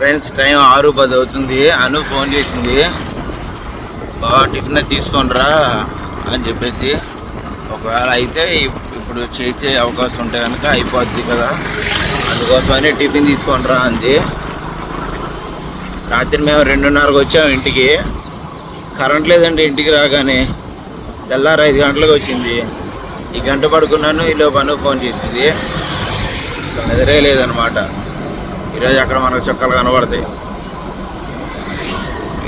Friends time ఆరు పది అవుతుంది. అను ఫోన్ చేసింది. బాగా టిఫిన్ తీసుకోండిరా అని చెప్పేసి. ఒకవేళ అయితే ఇప్పుడు చేసే అవకాశం ఉంటే కనుక అయిపోద్ది కదా. అందుకోసమని టిఫిన్ తీసుకోండిరా అంది. రాత్రి మేము రెండున్నరకు వచ్చాము ఇంటికి. కరెంట్ లేదండి ఇంటికి రాగానే. తెల్లారు ఐదు గంటలకు వచ్చింది. ఈ గంట పడుకున్నాను ఈ పను ఫోన్ చేసింది. నిద్రే లేదనమాట. ఈరోజు అక్కడ మనకు చుక్కలు కనబడతాయి.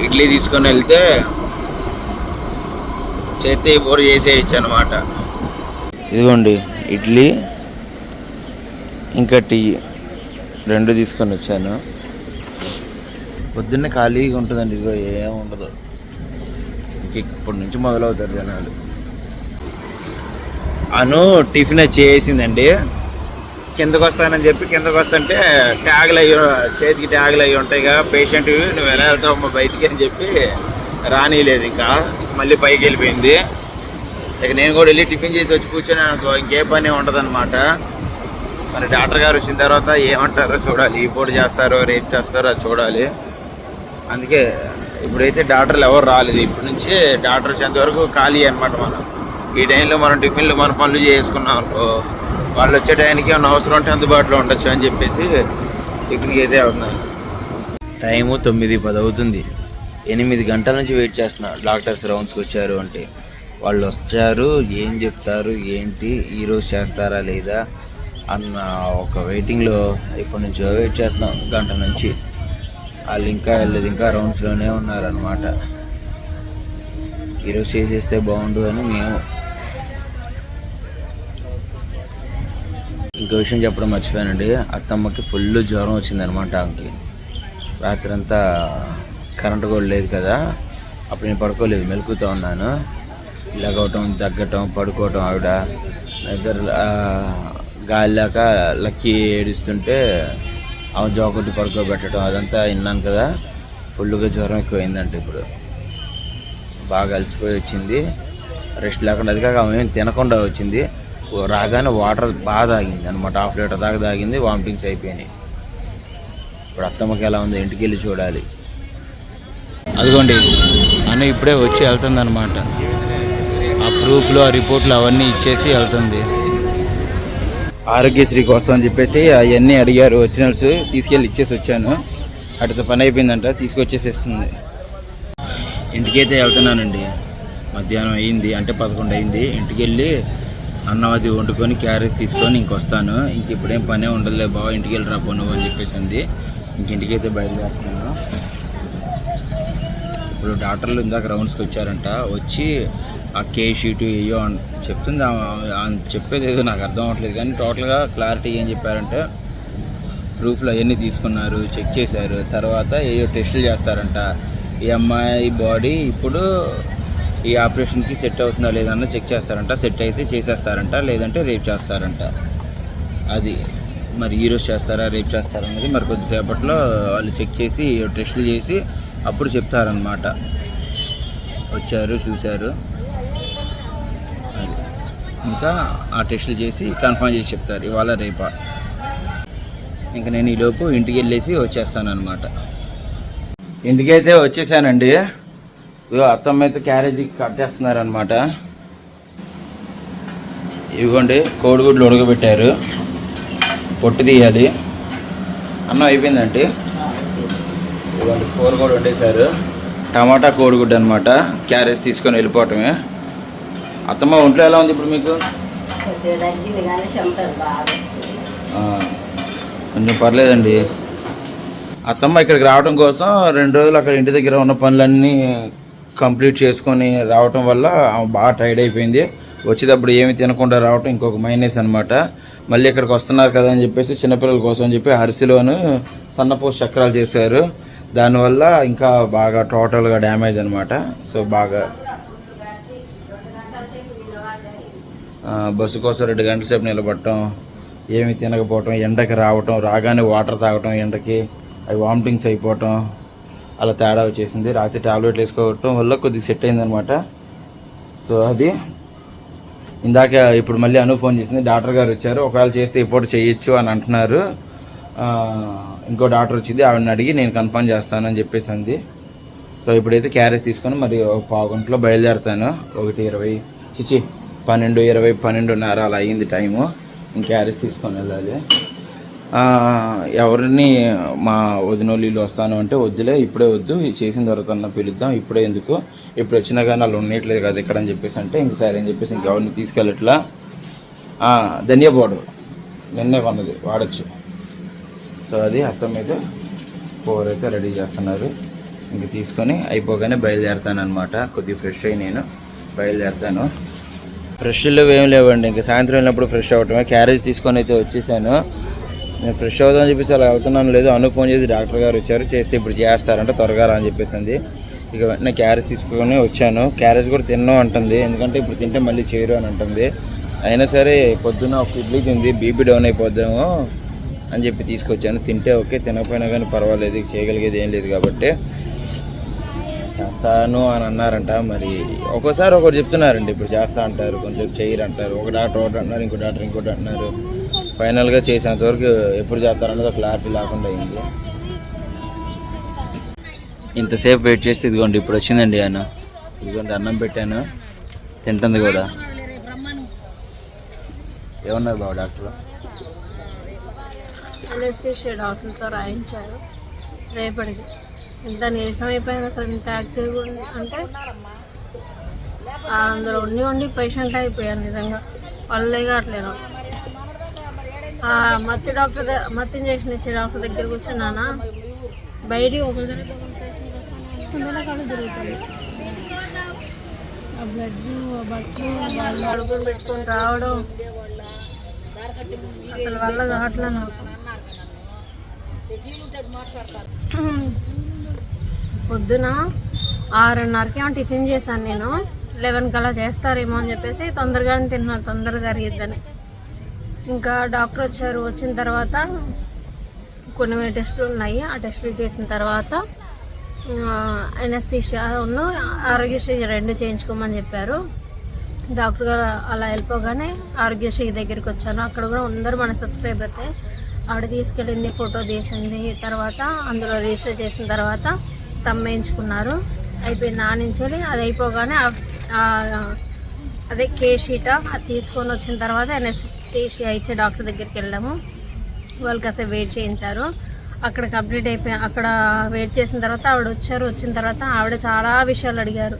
ఇడ్లీ తీసుకొని వెళ్తే చేతి బోర్ చేసేయచ్చు అనమాట ఇదిగోండి ఇడ్లీ ఇంకా టీ రెండు తీసుకొని వచ్చాను. పొద్దున్నే ఖాళీగా ఉంటుందండి ఇదిగో ఏం ఉండదు. ఇప్పటి నుంచి మొదలవుతారు జనాలు. అను టిఫిన్ చేసిందండి. కిందకు వస్తానని చెప్పి కిందకు వస్తుంటే ట్యాగులు అయ్యి చేతికి ట్యాగులు అయ్యి ఉంటాయి కదా పేషెంట్ నువ్వు ఎలా వెళ్తావు అమ్మ బయటికి? అని చెప్పి రానిలేదు ఇంకా. మళ్ళీ పైకి వెళ్ళిపోయింది. ఇక నేను కూడా వెళ్ళి టిఫిన్ చేసి వచ్చి కూర్చొని అనుకో ఇంకే పని ఉండదన్నమాట. మరి డాక్టర్ గారు వచ్చిన తర్వాత ఏమంటారో చూడాలి. ఈ పూట చేస్తారో రేపు చేస్తారో అది చూడాలి. అందుకే ఇప్పుడైతే డాక్టర్లు ఎవరు రాలేదు. ఇప్పటి నుంచి డాక్టర్ వచ్చేంత వరకు ఖాళీ అనమాట మనం. ఈ టైంలో మనం టిఫిన్లు మన పనులు చేసుకున్నాం అనుకో వాళ్ళు వచ్చే టైంకి ఏమైనా అవసరం ఉంటే అందుబాటులో ఉండొచ్చు అని చెప్పేసి టిఫిన్కి అయితే అవుతున్నాను టైము తొమ్మిది పది అవుతుంది. ఎనిమిది గంటల నుంచి వెయిట్ చేస్తున్నా డాక్టర్స్ రౌండ్స్కి వచ్చారు అంటే వాళ్ళు వచ్చారు ఏం చెప్తారు ఏంటి ఈరోజు చేస్తారా లేదా అన్న ఒక వెయిటింగ్లో ఇప్పటి నుంచో వెయిట్ చేస్తున్నాం. గంట నుంచి వాళ్ళు ఇంకా వెళ్ళదు ఇంకా రౌండ్స్లోనే ఉన్నారనమాట ఈరోజు చేసేస్తే బాగుండు అని మేము ఇంకో విషయం చెప్పడం మర్చిపోయానండి. అత్తమ్మకి ఫుల్ జ్వరం వచ్చిందనమాట ఆమెకి రాత్రి అంతా కరెంట్ కూడా లేదు కదా. అప్పుడు నేను పడుకోలేదు మెలుకుతూ ఉన్నాను. లెగవటం తగ్గటం పడుకోవటం ఆవిడ. నిద్ర గాలి లేక లక్కీ ఏడుస్తుంటే ఆమె జోకొట్టి పడుకోబెట్టడం అదంతా విన్నాను కదా. ఫుల్గా జ్వరం ఎక్కువైందంట ఇప్పుడు. బాగా అలసిపోయి వచ్చింది. రెస్ట్ లేకుండా అది కాక ఆమె ఏం తినకుండా వచ్చింది. రాగానే వాటర్ బాగా తాగింది అనమాట హాఫ్ లీటర్ దాకా తాగింది వామిటింగ్స్ అయిపోయినాయి. ఇప్పుడు అత్తమ్మకి ఎలా ఉంది ఇంటికి వెళ్ళి చూడాలి. అదిగోండి అన్న ఇప్పుడే వచ్చి వెళ్తుంది అనమాట ఆ ప్రూఫ్లు ఆ రిపోర్ట్లు అవన్నీ ఇచ్చేసి వెళ్తుంది. ఆరోగ్యశ్రీ కోసం అని చెప్పేసి అవన్నీ అడిగారు ఒరిజినల్స్ తీసుకెళ్ళి ఇచ్చేసి వచ్చాను. అటుతో పని అయిపోయిందంట తీసుకొచ్చేసేస్తుంది. ఇంటికైతే వెళ్తున్నానండి. మధ్యాహ్నం అయింది అంటే పదకొండు అయింది. ఇంటికి వెళ్ళి అన్నం అది వండుకొని క్యారేజ్ తీసుకొని ఇంకొస్తాను ఇంక ఇప్పుడేం పనే ఉండదులే బావ ఇంటికి వెళ్ళి రాపో నువ్వు అని చెప్పేసింది. ఇంక ఇంటికి అయితే బయలుదేరుతున్నాను. ఇప్పుడు డాక్టర్లు ఇందాక రౌండ్స్కి వచ్చారంట. వచ్చి ఆ కే షీటు ఏయో అన్- చెప్తుంది చెప్పేది ఏదో నాకు అర్థం అవ్వట్లేదు. కానీ టోటల్గా క్లారిటీ ఏం చెప్పారంటే ప్రూఫ్లు అవన్నీ తీసుకున్నారు చెక్ చేశారు. తర్వాత ఏయో టెస్టులు చేస్తారంట. ఈ అమ్మాయి బాడీ ఇప్పుడు ఈ ఆపరేషన్కి సెట్ అవుతుందా లేదన్న చెక్ చేస్తారంట. సెట్ అయితే చేసేస్తారంట లేదంటే రేపు చేస్తారంట. అది మరి ఈరోజు చేస్తారా రేపు చేస్తారా అనేది మరి కొద్దిసేపట్లో వాళ్ళు చెక్ చేసి టెస్టులు చేసి అప్పుడు చెప్తారనమాట వచ్చారు చూశారు. అది. ఇంకా ఆ టెస్టులు చేసి కన్ఫర్మ్ చేసి చెప్తారు ఇవాళ రేపా. ఇంకా నేను ఈలోపు ఇంటికి వెళ్ళేసి వచ్చేస్తాను అనమాట ఇంటికైతే వచ్చేసానండి. అత్తమ్మ అయితే క్యారేజీ కట్టేస్తున్నారనమాట ఇదిగోండి కోడిగుడ్లు ఉడకబెట్టారు. పొట్టు తీయాలి. అన్నం అయిపోయిందండి. ఇదిగోండి కూర కూడా వండేశారు. టమాటా కోడిగుడ్డు అనమాట క్యారేజ్ తీసుకొని వెళ్ళిపోవటమే. అత్తమ్మ ఒంట్లో ఎలా ఉంది ఇప్పుడు మీకు? కొంచెం పర్లేదండి. అత్తమ్మ ఇక్కడికి రావడం కోసం రెండు రోజులు అక్కడ ఇంటి దగ్గర ఉన్న పనులన్నీ కంప్లీట్ చేసుకొని రావటం వల్ల బాగా టైర్డ్ అయిపోయింది. వచ్చేటప్పుడు ఏమి తినకుండా రావటం ఇంకొక మైనస్ అనమాట మళ్ళీ ఇక్కడికి వస్తున్నారు కదా అని చెప్పేసి చిన్నపిల్లల కోసం అని చెప్పి అరిసిలోను సన్నపూస చక్రాలు చేశారు. దానివల్ల ఇంకా బాగా టోటల్గా డ్యామేజ్ అనమాట సో బాగా బస్సు కోసం రెండు గంటల సేపు నిలబడటం ఏమి తినకపోవటం ఎండకి రావటం రాగానే వాటర్ తాగటం ఎండకి అవి వామిటింగ్స్ అయిపోవటం అలా తేడా వచ్చేసింది. రాత్రి టాబ్లెట్లు వేసుకోవటం వల్ల కొద్దిగా సెట్ అయిందనమాట. సో అది. ఇందాక ఇప్పుడు మళ్ళీ అను ఫోన్ చేసింది. డాక్టర్ గారు వచ్చారు. ఒకవేళ చేస్తే ఇప్పుడు చేయొచ్చు అని అంటున్నారు. ఇంకో డాక్టర్ వచ్చింది. ఆవిడని అడిగి నేను కన్ఫర్మ్ చేస్తానని చెప్పేసి అంది. సో ఇప్పుడైతే క్యారేజ్ తీసుకొని మరి ఒక పావు గంటలో బయలుదేరుతాను. ఒకటి ఇరవై చిచి పన్నెండు ఇరవై పన్నెండున్నర అలా అయ్యింది టైము. ఇంక క్యారేజ్ తీసుకొని వెళ్ళాలి. ఎవరిని మా వదినోళ్ళు వీళ్ళు వస్తాను అంటే వద్దులే ఇప్పుడే వద్దు ఇది చేసిన తర్వాత పిలుద్దాం ఇప్పుడే ఎందుకు? ఇప్పుడు వచ్చినా కానీ వాళ్ళు ఉండట్లేదు కదా ఇక్కడ అని చెప్పేసి అంటే ఇంక సరే అని చెప్పేసి ఇంకెవరిని తీసుకెళ్ళట్లా? ఆ, ధనియా పౌడర్. నిన్నే కొన్నది వాడచ్చు. సో అది అత్తం మీద కూర అయితే రెడీ చేస్తున్నారు. ఇంక తీసుకొని అయిపోగానే బయలుదేరుతాను అనమాట కొద్దిగా ఫ్రెష్ అయ్యి నేను బయలుదేరుతాను. ఫ్రెష్లు ఏం లేవండి ఇంకా సాయంత్రం వెళ్ళినప్పుడు ఫ్రెష్ అవ్వటమే. క్యారేజ్ తీసుకొని అయితే వచ్చేసాను. నేను ఫ్రెష్ అవుదామని చెప్పేసి అలా వెళ్తున్నాను. లేదు అను ఫోన్ చేసి డాక్టర్ గారు వచ్చారు. చేస్తే ఇప్పుడు చేస్తారంటే త్వరగా రా అని చెప్పేసింది. ఇక వెంటనే క్యారేజ్ తీసుకొని వచ్చాను. క్యారేజ్ కూడా తిన్నాం అంటుంది. ఎందుకంటే ఇప్పుడు తింటే మళ్ళీ చేయరు అని అంటుంది. అయినా సరే పొద్దున్న ఒక ఇడ్లీ తింది బీపీ డౌన్ అయిపోద్దాము అని చెప్పి తీసుకొచ్చాను. తింటే ఓకే తినకపోయినా కానీ పర్వాలేదు చేయగలిగేది ఏం లేదు కాబట్టి. చేస్తాను అని అన్నారంట. మరి ఒక్కోసారి ఒకటి చెప్తున్నారండి ఇప్పుడు చేస్తా అంటారు కొంచెం చేయరు అంటారు. ఒక డాక్టర్ ఒకటి అంటున్నారు ఇంకో డాక్టర్ ఇంకోటి అంటున్నారు. ఫైనల్గా చేసినంతవరకు ఎప్పుడు చేస్తారన్నది క్లారిటీ లేకుండా అయింది. ఇంతసేపు వెయిట్ చేస్తే ఇదిగోండి ఇప్పుడు వచ్చిందండి ఆయన. ఇదిగోండి అన్నం పెట్టాను. తింటుంది కూడా. ఏమన్నారు బాబు డాక్టర్? డాక్టర్తో రాయించారు. రేపటికి ఇంత నీరసం అయిపోయినా అసలు ఇంత యాక్టివ్గా అంటే అందులో ఉండి ఉండి పేషెంట్ అయిపోయాను నిజంగా. పళ్ళే కావట్లేదు. మత్తి డాక్టర్ మత్తి ఇంజక్షన్ ఇచ్చే డాక్టర్ దగ్గర కూర్చున్నానా? బయటికి ఒక తిరుగుతుంది కళ్ళు తిరుగుతుంది ఆ బ్లడ్ వాళ్ళు అడుగులు పెట్టుకొని రావడం అసలు వల్ల కావట్లే నాకు. పొద్దున ఆరున్నరకి ఏమో టిఫిన్ చేశాను నేను. లెవెన్ కల్లా చేస్తారేమో అని చెప్పేసి తొందరగానే తిన్నాను తొందరగా అరిగిద్దని. ఇంకా డాక్టర్ వచ్చారు వచ్చిన తర్వాత కొన్ని టెస్టులు ఉన్నాయి. ఆ టెస్టులు చేసిన తర్వాత ఎనస్థిషియాను ఆరోగ్యశ్రీ రెండు చేయించుకోమని చెప్పారు. డాక్టర్ గారు అలా వెళ్ళిపోగానే ఆరోగ్యశ్రీ దగ్గరికి వచ్చాను. అక్కడ కూడా అందరూ మన సబ్స్క్రైబర్సే. ఆవిడ తీసుకెళ్ళింది ఫోటో తీసింది. తర్వాత అందులో రిజిస్టర్ చేసిన తర్వాత తమ్మేయించుకున్నారు అయిపోయింది నా నుంచి వెళ్ళి అది అయిపోగానే అదే కే షీట అది తీసుకొని వచ్చిన తర్వాత ఎన్ఎస్టీషియా ఇచ్చే డాక్టర్ దగ్గరికి వెళ్ళాము. వాళ్ళు కాసేపు వెయిట్ చేయించారు. అక్కడ కంప్లీట్ అయిపోయి అక్కడ వెయిట్ చేసిన తర్వాత ఆవిడ వచ్చారు. వచ్చిన తర్వాత ఆవిడ చాలా విషయాలు అడిగారు.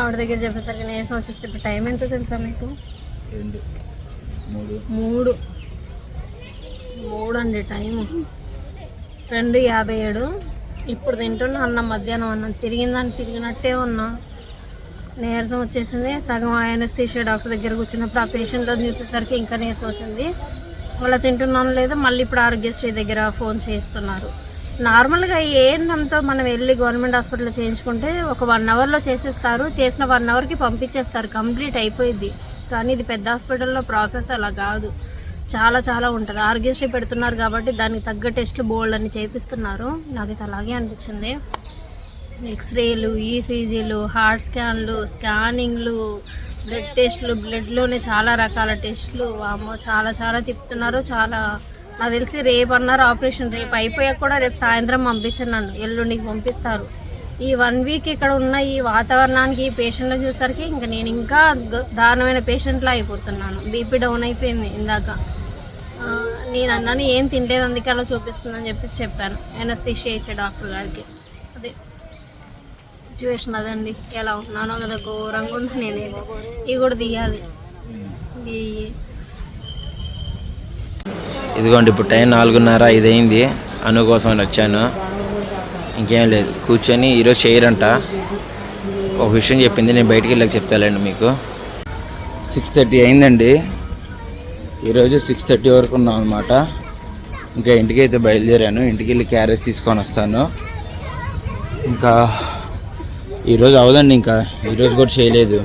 ఆవిడ దగ్గర చెప్పేసరికి నీరసం వచ్చేసి ఇప్పుడు టైం ఎంత తెలుసా మీకు? మూడు. మూడు అండి టైము. రెండు యాభై ఏడు. ఇప్పుడు తింటున్నా అన్న మధ్యాహ్నం అన్నం. తిరిగిందని తిరిగినట్టే ఉన్నా. నీరసం వచ్చేసింది. సగం ఆయన తీసే డాక్టర్ దగ్గర కూర్చున్నప్పుడు ఆ పేషెంట్లో చూసేసరికి ఇంకా నీరసం వచ్చింది. వాళ్ళ తింటున్నాను లేదా మళ్ళీ ఇప్పుడు ఆరోగ్యశ్రీ దగ్గర ఫోన్ చేస్తున్నారు నార్మల్గా ఏంటంతో మనం వెళ్ళి గవర్నమెంట్ హాస్పిటల్లో చేయించుకుంటే ఒక వన్ అవర్లో చేసేస్తారు. చేసిన వన్ అవర్కి పంపించేస్తారు. కంప్లీట్ అయిపోయింది కానీ ఇది పెద్ద హాస్పిటల్లో ప్రాసెస్ అలా కాదు. చాలా చాలా ఉంటుంది. ఆర్గెస్ట్రీ పెడుతున్నారు కాబట్టి దానికి తగ్గ టెస్ట్లు బోల్డ్ అని చేపిస్తున్నారు. నాకైతే అలాగే అనిపించింది. ఎక్స్రేలు ఈసీజీలు హార్ట్ స్కాన్లు స్కానింగ్లు బ్లడ్ టెస్ట్లు బ్లడ్లోనే చాలా రకాల టెస్ట్లు. అమ్మో చాలా చాలా తిప్పుతున్నారు. చాలా నాకు తెలిసి రేపు అన్నారు ఆపరేషన్. రేపు అయిపోయాక కూడా రేపు సాయంత్రం పంపించన్నాను ఎల్లుండికి పంపిస్తారు. ఈ వన్ వీక్ ఇక్కడ ఉన్న ఈ వాతావరణానికి ఈ పేషెంట్లు చూసరికి ఇంకా నేను ఇంకా దారుణమైన పేషెంట్లా అయిపోతున్నాను. బీపీ డౌన్ అయిపోయింది ఇందాక. నేను అన్నాను ఏం తినలేదు అందుకే అలా చూపిస్తుందని చెప్పేసి చెప్పాను ఎనస్థిషియా ఇచ్చే డాక్టర్ గారికి. అదే సిచ్యువేషన్ అదండి. ఎలా ఉంటున్నానో కదా ఘోరంగా ఉంది నేను. ఇవి కూడా తీయాలి. ఇదిగోండి ఇప్పుడు టైం నాలుగున్నర ఐదు అయింది అను కోసం అని వచ్చాను. ఇంకేం లేదు. కూర్చొని ఈరోజు చేయరంట. ఒక విషయం చెప్పింది నేను బయటికి వెళ్ళాక చెప్తాలండి మీకు. సిక్స్ థర్టీ అయిందండి. ఈరోజు సిక్స్ థర్టీ వరకు ఉన్నాం అనమాట ఇంకా ఇంటికి అయితే బయలుదేరాను. ఇంటికి వెళ్ళి క్యారేజ్ తీసుకొని వస్తాను. ఇంకా ఈరోజు అవదండి ఇంకా. ఈరోజు కూడా చేయలేదు.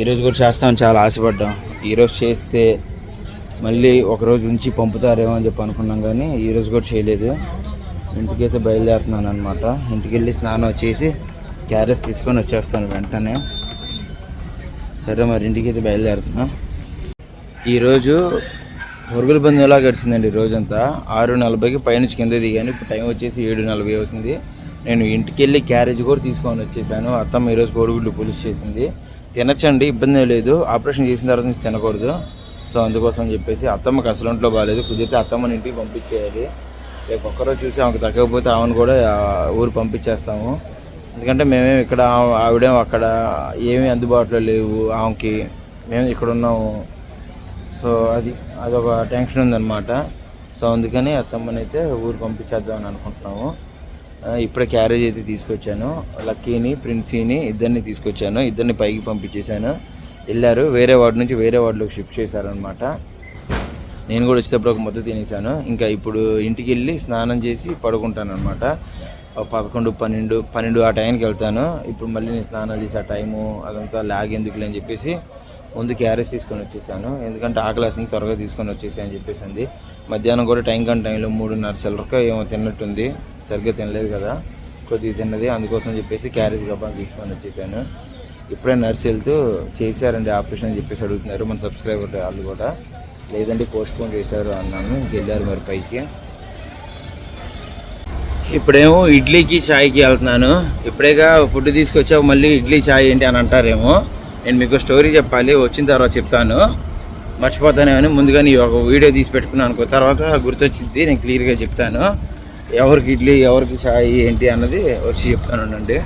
ఈరోజు కూడా చేస్తామని చాలా ఆశపడ్డాం. ఈరోజు చేస్తే మళ్ళీ ఒకరోజు ఉంచి పంపుతారేమో అని చెప్పి అనుకున్నాం కానీ ఈరోజు కూడా చేయలేదు. ఇంటికి అయితే బయలుదేరుతున్నాను అనమాట ఇంటికి వెళ్ళి స్నానం చేసి క్యారెస్ తీసుకొని వచ్చేస్తాను వెంటనే. సరే మరి ఇంటికి అయితే బయలుదేరుతున్నాను ఈరోజు పురుగుల బంద్ ఎలా గడిచిందండి రోజంతా? ఆరు నలభైకి పైనుంచి కింద దిగాను. ఇప్పుడు టైం వచ్చేసి ఏడు నలభై అవుతుంది. నేను ఇంటికి వెళ్ళి క్యారేజ్ కూడా తీసుకొని వచ్చేసాను. అత్తమ్మ ఈరోజు కోడిగుడ్లు పులుసు చేసింది. తినచ్చండి ఇబ్బంది లేదు. ఆపరేషన్ చేసిన తర్వాత నుంచి తినకూడదు. సో అందుకోసం అని చెప్పేసి అత్తమ్మకి అసలు ఒంట్లో బాగాలేదు కుదిరితే అత్తమ్మని ఇంటికి పంపించేయాలి. రేపు ఒక్కరోజు చూసి ఆమెకు తగ్గకపోతే ఆమెను కూడా ఊరు పంపించేస్తాము. ఎందుకంటే మేమేమి ఇక్కడ ఆవిడేం అక్కడ ఏమీ అందుబాటులో లేవు. ఆమెకి మేము ఇక్కడ ఉన్నాము. సో అది అదొక టెన్షన్ ఉందన్నమాట. సో అందుకని అత్తమ్మని అయితే ఊరు పంపించేద్దాం అని అనుకుంటున్నాము. ఇప్పుడే క్యారేజ్ అయితే తీసుకొచ్చాను. లక్కీని ప్రిన్సీని ఇద్దరిని తీసుకొచ్చాను. ఇద్దరిని పైకి పంపించేశాను. వెళ్ళారు. వేరే వార్డు నుంచి వేరే వార్డులోకి షిఫ్ట్ చేశారనమాట నేను కూడా వచ్చేటప్పుడు ఒక ముద్ద తినేసాను ఇంకా ఇప్పుడు ఇంటికి వెళ్ళి స్నానం చేసి పడుకుంటాను అనమాట పదకొండు పన్నెండు పన్నెండు ఆ టైంకి వెళ్తాను. ఇప్పుడు మళ్ళీ నేను స్నానాలు చేసి ఆ టైము అదంతా లాగ్ ఎందుకులే అని చెప్పేసి ముందు క్యారేజ్ తీసుకొని వచ్చేసాను. ఎందుకంటే ఆకలేసింది త్వరగా తీసుకొని వచ్చేసి అని చెప్పేసి అంది. మధ్యాహ్నం కూడా టైం కన్ టైంలో మూడున్నర చిల్లరక ఏమో తిన్నట్టుంది. సరిగ్గా తినలేదు కదా. కొద్దిగా తిన్నది. అందుకోసం చెప్పేసి క్యారేజ్ గబ్బా తీసుకొని వచ్చేసాను. ఇప్పుడే నర్స్ వెళ్తూ చేశారండి ఆపరేషన్ అని చెప్పేసి అడుగుతున్నారు. మన సబ్స్క్రైబర్ వాళ్ళు కూడా. లేదంటే పోస్ట్ పోన్ చేశారు అన్నాను. ఇంకెళ్ళారు మరి పైకి. ఇప్పుడేమో ఇడ్లీకి చాయ్కి వెళ్తున్నాను. ఇప్పుడేగా ఫుడ్ తీసుకొచ్చావు మళ్ళీ ఇడ్లీ చాయ్ ఏంటి అని అంటారేమో. నేను మీకు స్టోరీ చెప్పాలి వచ్చిన తర్వాత చెప్తాను. మర్చిపోతానేమని ముందుగా నీ ఒక వీడియో తీసి పెట్టుకున్నాను అనుకో తర్వాత గుర్తొచ్చింది నేను క్లియర్గా చెప్తాను. ఎవరికి ఇడ్లీ ఎవరికి చాయ్ ఏంటి అన్నది వచ్చి చెప్తాను అండి